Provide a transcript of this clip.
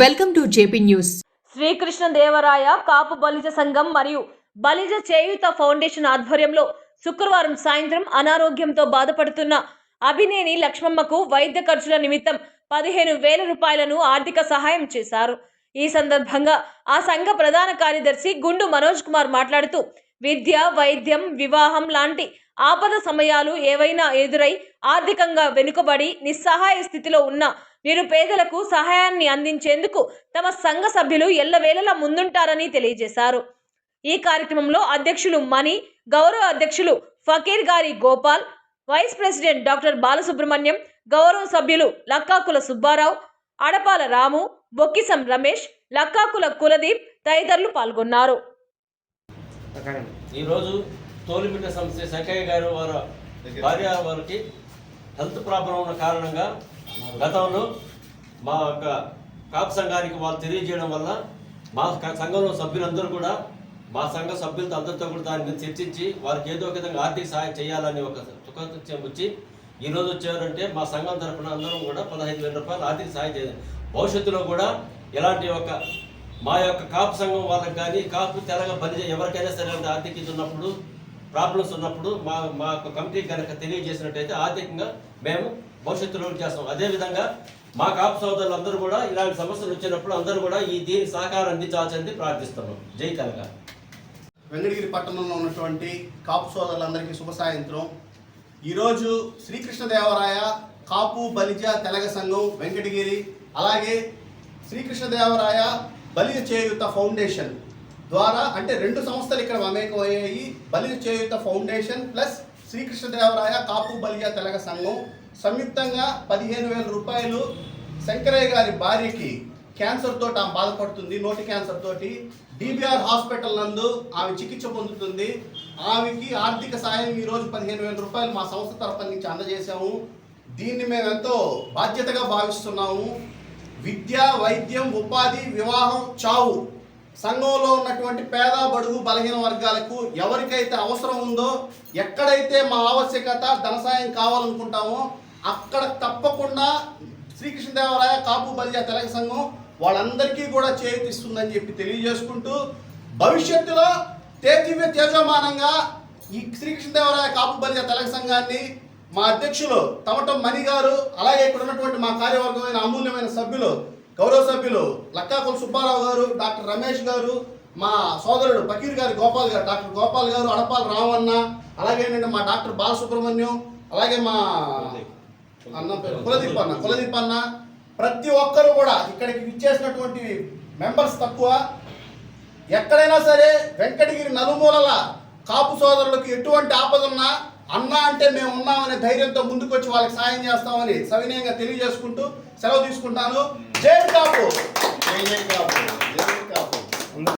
Welcome to JP news. Srikrishna Devaraya Kapu Balija సంఘం మరియు బలిజ చేయుత foundation ఆధ్వర్యంలో శుక్రవారం సాయంత్రం అనారోగ్యంతో బాధపడుతున్న అభినేని లక్ష్మమ్మకు వైద్య ఖర్చుల నిమిత్తం పదిహేను వేల రూపాయలను ఆర్థిక సహాయం చేశారు. ఈ సందర్భంగా ఆ సంఘ ప్రధాన కార్యదర్శి గుండు మనోజ్ కుమార్ మాట్లాడుతూ విద్య వైద్యం వివాహం లాంటి ఆపద సమయాలు ఏవైనా ఎదురై ఆర్థికంగా వెనుకబడి నిస్సహాయ స్థితిలో ఉన్న నిరుపేదలకు సహాయాన్ని అందించేందుకు తమ సంఘ సభ్యులు ఎల్లవేళలా ముందుంటారని తెలియజేశారు. ఈ కార్యక్రమంలో అధ్యక్షులు మణి గౌరవ అధ్యక్షులు ఫకీర్ గారి Gopal vice president doctor Balasubrahmanyam గౌరవ సభ్యులు లక్కాకుల సుబ్బారావు అడపాల రాము బొక్కిసం రమేష్ లక్కాకుల కులదీప్ తదితరులు పాల్గొన్నారు. ఈరోజు తోలిమిట్ట సంస్థ శంకయ్య గారు వారి భార్య వారికి హెల్త్ ప్రాబ్లం ఉన్న కారణంగా గతంలో మా యొక్క కాపు సంఘానికి వాళ్ళు తెలియజేయడం వల్ల మా సంఘంలో సభ్యులందరూ కూడా మా సంఘ సభ్యులతో అందరితో కూడా దాని మీద చర్చించి వారికి ఏదో విధంగా ఆర్థిక సహాయం చేయాలని ఒక తుకృత్యం వచ్చి ఈరోజు వచ్చారంటే మా సంఘం తరఫున అందరం కూడా పదహైదు వేల రూపాయలు ఆర్థిక సహాయం చేయాలి. భవిష్యత్తులో కూడా ఇలాంటి ఒక మా యొక్క కాపు సంఘం వాళ్ళకి కానీ కాపు తెలంగాణ బలి ఎవరికైనా సరే ఆర్థిక ఇది ఉన్నప్పుడు ప్రాబ్లమ్స్ ఉన్నప్పుడు మా మా యొక్క కమిటీ కనుక తెలియజేసినట్టయితే ఆర్థికంగా మేము భవిష్యత్తులో చేస్తాం. అదేవిధంగా మా కాపు సోదరులు అందరూ కూడా ఇలాంటి సమస్యలు వచ్చినప్పుడు అందరూ కూడా ఈ దీని సహకారం అందించాల్సింది ప్రార్థిస్తున్నాం. జై తెలంగాణ. వెంకటగిరి పట్టణంలో ఉన్నటువంటి కాపు సోదరులందరికీ శుభ సాయంత్రం. ఈరోజు శ్రీకృష్ణదేవరాయ కాపు బలిజ తెలగ సంఘం వెంకటగిరి అలాగే శ్రీకృష్ణదేవరాయ బలిజ చేయుత ఫౌండేషన్ ద్వారా అంటే రెండు సంస్థలు ఇక్కడ మమేకమయ్యాయి బలి చేయుత ఫౌండేషన్ ప్లస్ శ్రీకృష్ణదేవరాయ కాపు బలియా తెలగ సంఘం. సంయుక్తంగా పదిహేను వేల రూపాయలు శంకరయ్య గారి భార్యకి క్యాన్సర్ తోటి ఆమె బాధపడుతుంది నోటి క్యాన్సర్ తోటి. డిబిఆర్ హాస్పిటల్ నందు ఆమె చికిత్స పొందుతుంది. ఆమెకి ఆర్థిక సాయం ఈ రోజు పదిహేను వేల రూపాయలు మా సంస్థ తరఫు నుంచి అందజేశాము. దీన్ని మేము ఎంతో బాధ్యతగా భావిస్తున్నాము. విద్య వైద్యం ఉపాధి వివాహం చావు. సంఘంలో ఉన్నటువంటి పేద బడుగు బలహీన వర్గాలకు ఎవరికైతే అవసరం ఉందో ఎక్కడైతే మా ఆవశ్యకత ధన సాయం కావాలనుకుంటామో అక్కడ తప్పకుండా శ్రీకృష్ణదేవరాయ కాపు బలిజా తెలగ సంఘం వాళ్ళందరికీ కూడా చేయూతిస్తుందని చెప్పి తెలియజేసుకుంటూ భవిష్యత్తులో తేజీవ్య తేజమానంగా ఈ శ్రీకృష్ణదేవరాయ కాపు బలిజా తెలగ సంఘాన్ని మా అధ్యక్షులు తమటం మణి గారు అలాగే ఇక్కడ ఉన్నటువంటి మా కార్యవర్గమైన అమూల్యమైన సభ్యులు గౌరవ సభ్యులు లక్కాకుల సుబ్బారావు గారు డాక్టర్ రమేష్ గారు మా సోదరుడు పకీర్ గారి గోపాల్ గారు డాక్టర్ గోపాల్ గారు అడపాల రామన్న అలాగే ఏంటంటే మా డాక్టర్ బాలసుబ్రహ్మణ్యం అలాగే మా అన్న పేరు కులదీప్ అన్న కులదీప్ అన్న. ప్రతి ఒక్కరు కూడా ఇక్కడికి ఇచ్చేసినటువంటి మెంబర్స్ తక్కువ. ఎక్కడైనా సరే వెంకటగిరి నలుమూలల కాపు సోదరులకు ఎటువంటి ఆపదున్నా అన్న అంటే మేము ఉన్నామనే ధైర్యంతో ముందుకొచ్చి వాళ్ళకి సాయం చేస్తామని సవినయంగా తెలియజేసుకుంటూ సెలవు తీసుకుంటాను. జై కాపు జై కాపు జై కాపు